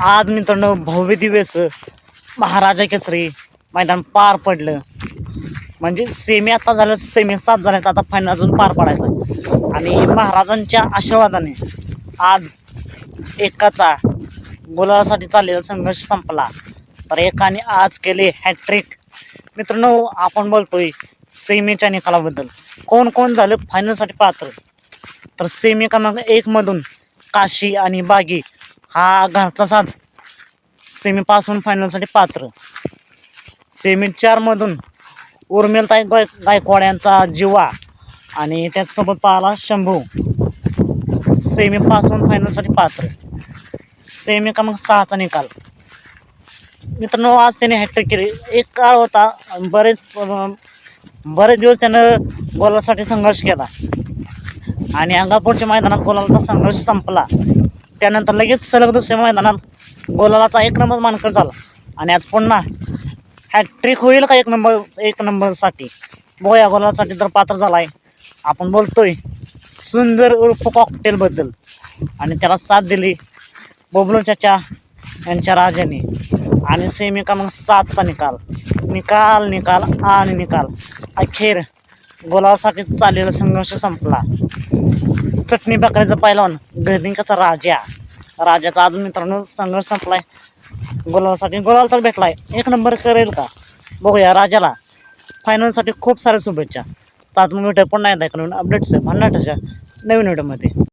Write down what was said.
आज मित्रांनो भव्य दिवस महाराजा केसरी मैदान पार पडलं. म्हणजे सेमी आता झालं सेमी सात झाल्याचं आता फायनल अजून पार पडायचं. आणि महाराजांच्या आशीर्वादाने आज एकाचा गोलासाठी चाललेला संघर्ष संपला. तर एकाने आज केले हॅट्रिक मित्रांनो आपण बोलतोय सेमीच्या निकालाबद्दल. कोण कोण झालं फायनलसाठी पात्र? तर सेमी क्रमांक एकमधून काशी आणि बागी हा घरचा साज. सेमीपासून फायनलसाठी पात्र. सेमी चारमधून उर्मिलताई गाय गायकवाड यांचा जिवा आणि त्याचसोबत पाहिला शंभू. सेमीपासून फायनलसाठी पात्र. सेमी क्रमांक सहाचा निकाल. मित्रांनो आज त्याने हॅट्रिक केली. एक काळ होता बरेच बरेच दिवस त्यानं गोलासाठी संघर्ष केला. आणि अंगापूरच्या मैदानात गोलालाचा संघर्ष संपला. त्यानंतर लगेच सलग दुसऱ्या मैदानात गोलालाचा एक नंबर मानकर झाला. आणि आज पुन्हा हॅट्रिक होईल का एक नंबर एक नंबरसाठी? बोया गोलासाठी तर पात्र झाला आहे आपण बोलतोय सुंदर उर्फ कॉकटेलबद्दल आणि त्याला साथ दिली बबलू चाचा यांच्या राजाने. आणि सेमी क्रमांक सातचा निकाल. निकाल निकाल आणि निकाल. अखेर गोलासाठी चाललेला संघर्ष संपला. चटणी बकऱ्याचा पैलवान गर्दिंकाचा राजा. राजाचा आज मित्रांनो संघर्ष संपलाय. गोलासाठी गोलाल तर भेटलाय. एक नंबर करेल का? बघूया राजाला. फायनलसाठी खूप साऱ्या शुभेच्छा. सात मिनिटं पुन्हा येत आहे. अपडेट्स भन्नाटाच्या नवीन व्हिडिओमध्ये